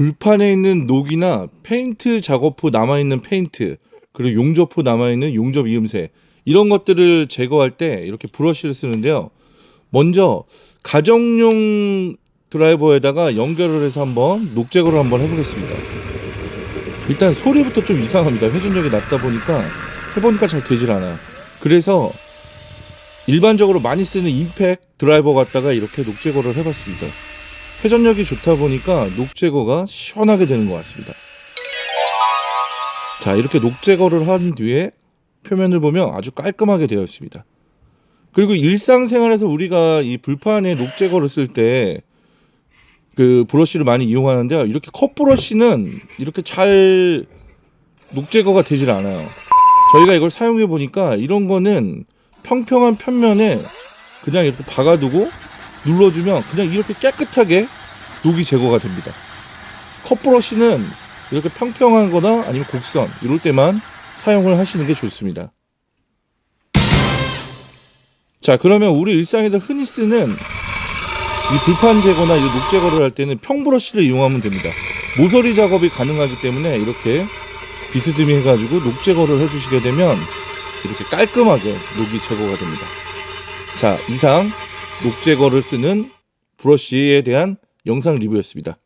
불판에 있는 녹이나 페인트 작업 후 남아있는 페인트 그리고 용접 후 남아있는 용접 이음새 이런 것들을 제거할 때 이렇게 브러쉬를 쓰는데요. 먼저 가정용 드라이버에다가 연결을 해서 한번 녹 제거를 한번 해보겠습니다. 일단 소리부터 좀 이상합니다. 회전력이 낮다 보니까 해보니까 잘 되질 않아요. 그래서 일반적으로 많이 쓰는 임팩 드라이버 갖다가 이렇게 녹 제거를 해봤습니다. 회전력이 좋다 보니까 녹 제거가 시원하게 되는 것 같습니다. 자, 이렇게 녹 제거를 한 뒤에 표면을 보면 아주 깔끔하게 되어 있습니다. 그리고 일상생활에서 우리가 이 불판에 녹 제거를 쓸 때 그 브러쉬를 많이 이용하는데요. 이렇게 컵 브러쉬는 이렇게 잘 녹 제거가 되질 않아요. 저희가 이걸 사용해 보니까 이런 거는 평평한 편면에 그냥 이렇게 박아두고 눌러주면 그냥 이렇게 깨끗하게 녹이 제거가 됩니다. 컵 브러쉬는 이렇게 평평한 거나 아니면 곡선 이럴 때만 사용을 하시는 게 좋습니다. 자, 그러면 우리 일상에서 흔히 쓰는 이 불판 제거나 이 녹 제거를 할 때는 평브러쉬를 이용하면 됩니다. 모서리 작업이 가능하기 때문에 이렇게 비스듬히 해가지고 녹 제거를 해주시게 되면 이렇게 깔끔하게 녹이 제거가 됩니다. 자, 이상 녹 제거를 쓰는 브러쉬에 대한 영상 리뷰였습니다.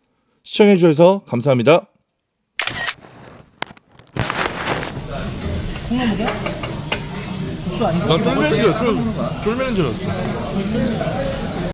시청해주셔서 감사합니다. 쫄면인 줄 알았어. 쫄면인 줄 알았어.